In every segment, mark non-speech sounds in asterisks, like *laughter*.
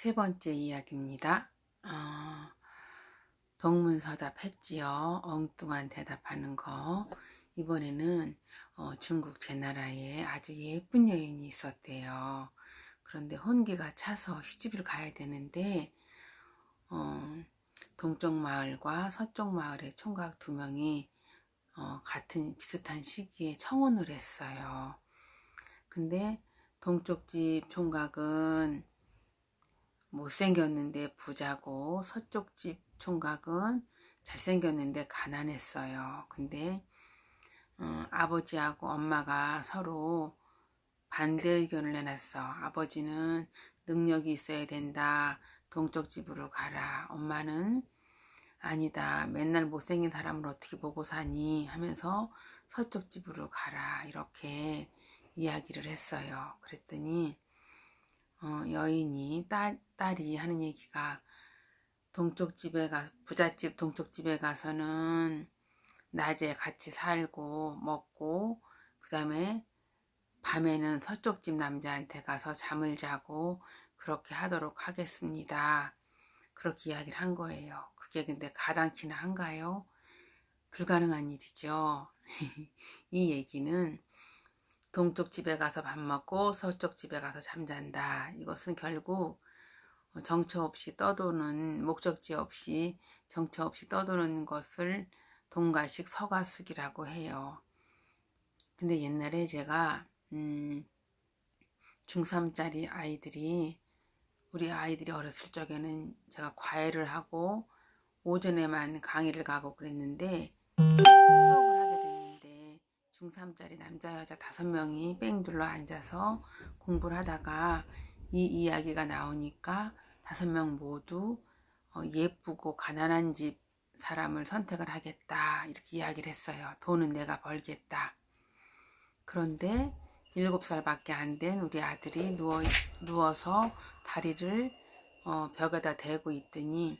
세 번째 이야기입니다. 어, 동문서답 했지요. 엉뚱한 대답하는 거. 이번에는 어, 중국 제나라에 아주 예쁜 여인이 있었대요. 그런데 혼기가 차서 시집을 가야 되는데 어, 동쪽 마을과 서쪽 마을의 총각 두 명이 어, 같은 비슷한 시기에 청혼을 했어요. 근데 동쪽 집 총각은 못생겼는데 부자고 서쪽 집 총각은 잘생겼는데 가난했어요. 근데 어, 아버지하고 엄마가 서로 반대 의견을 내놨어. 아버지는 능력이 있어야 된다. 동쪽 집으로 가라. 엄마는 아니다. 맨날 못생긴 사람을 어떻게 보고 사니? 하면서 서쪽 집으로 가라. 이렇게 이야기를 했어요. 그랬더니 어, 여인이 딸, 딸이 하는 얘기가 동쪽 집에 가 부잣집 동쪽 집에 가서는 낮에 같이 살고 먹고 그 다음에 밤에는 서쪽 집 남자한테 가서 잠을 자고 그렇게 하도록 하겠습니다. 그렇게 이야기를 한 거예요. 그게 근데 가당키나 한가요? 불가능한 일이죠. *laughs* 이 얘기는 동쪽 집에 가서 밥 먹고 서쪽 집에 가서 잠잔다. 이것은 결국 정처 없이 떠도는 목적지 없이 정처 없이 떠도는 것을 동가식 서가숙이라고 해요. 근데 옛날에 제가 음, 중3짜리 아이들이 우리 아이들이 어렸을 적에는 제가 과외를 하고 오전에만 강의를 가고 그랬는데 중3짜리 남자 여자 다섯 명이 뺑 둘러 앉아서 공부를 하다가 이 이야기가 나오니까 다섯 명 모두 어, 예쁘고 가난한 집 사람을 선택을 하겠다 이렇게 이야기를 했어요. 돈은 내가 벌겠다. 그런데 일곱 살밖에 안 된 우리 아들이 누워, 누워서 다리를 어, 벽에다 대고 있더니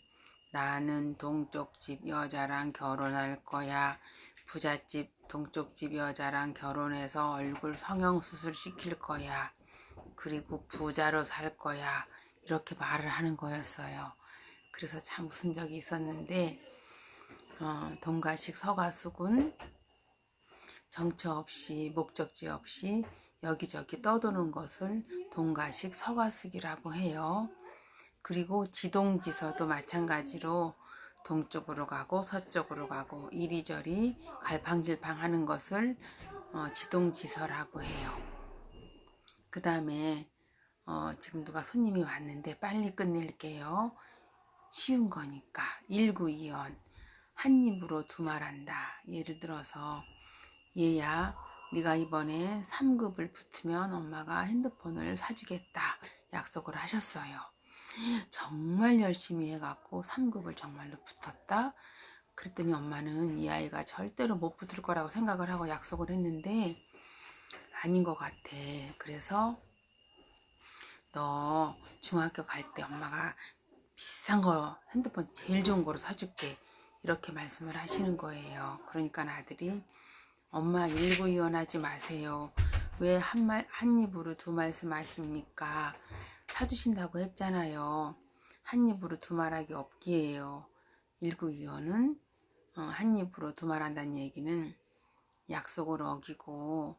나는 동쪽 집 여자랑 결혼할 거야. 부잣집 동쪽 집 여자랑 결혼해서 얼굴 성형수술 시킬 거야. 그리고 부자로 살 거야. 이렇게 말을 하는 거였어요. 그래서 참 웃은 적이 있었는데 어, 동가식 서가숙은 정처 없이 목적지 없이 여기저기 떠도는 것을 동가식 서가숙이라고 해요. 그리고 지동지서도 마찬가지로 동쪽으로 가고 서쪽으로 가고 이리저리 갈팡질팡 하는 것을 어, 지동지서라고 해요. 그 다음에 어, 지금 누가 손님이 왔는데 빨리 끝낼게요. 쉬운 거니까 1924원 한 입으로 두 말한다. 예를 들어서 얘야 네가 이번에 3급을 붙으면 엄마가 핸드폰을 사주겠다 약속을 하셨어요. 정말 열심히 해갖고 3급을 정말로 붙었다. 그랬더니 엄마는 이 아이가 절대로 못 붙을 거라고 생각을 하고 약속을 했는데 아닌 것 같아. 그래서 너 중학교 갈 때 엄마가 비싼 거 핸드폰 제일 좋은 거로 사줄게. 이렇게 말씀을 하시는 거예요. 그러니까 아들이 엄마 일구이원하지 마세요. 왜 한 말, 한 입으로 두 말씀 하십니까? 사주신다고 했잖아요. 한 입으로 두 말하기 없기에요. 일구이원은 어, 한 입으로 두 말한다는 얘기는 약속을 어기고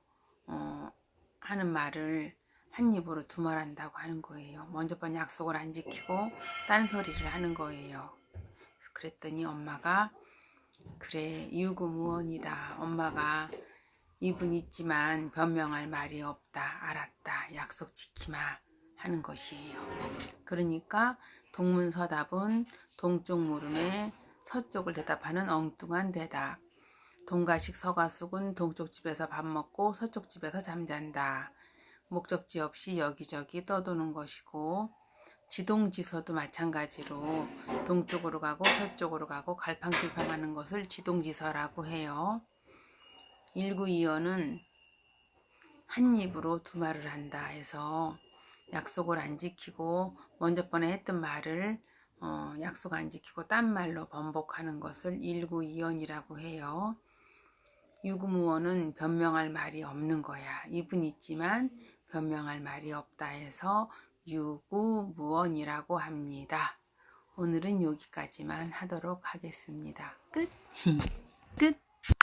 어, 하는 말을 한 입으로 두 말한다고 하는 거예요. 먼저 번 약속을 안 지키고 딴소리를 하는 거예요. 그랬더니 엄마가 그래 유구무원이다. 엄마가 입은 있지만 변명할 말이 없다. 알았다. 약속 지키마 하는 것이에요. 그러니까 동문서답은 동쪽 물음에 서쪽을 대답하는 엉뚱한 대답. 동가식 서가숙은 동쪽 집에서 밥 먹고 서쪽 집에서 잠잔다. 목적지 없이 여기저기 떠도는 것이고 지동지서도 마찬가지로 동쪽으로 가고 서쪽으로 가고 갈팡질팡하는 것을 지동지서라고 해요. 1925는 한 입으로 두 말을 한다 해서 약속을 안 지키고 먼저 번에 했던 말을 어, 약속 안 지키고 딴 말로 번복하는 것을 1925원이라고 해요. 유구무원은 변명할 말이 없는 거야. 입은 있지만 변명할 말이 없다 해서 유구무원이라고 합니다. 오늘은 여기까지만 하도록 하겠습니다. 끝! *laughs* 끝!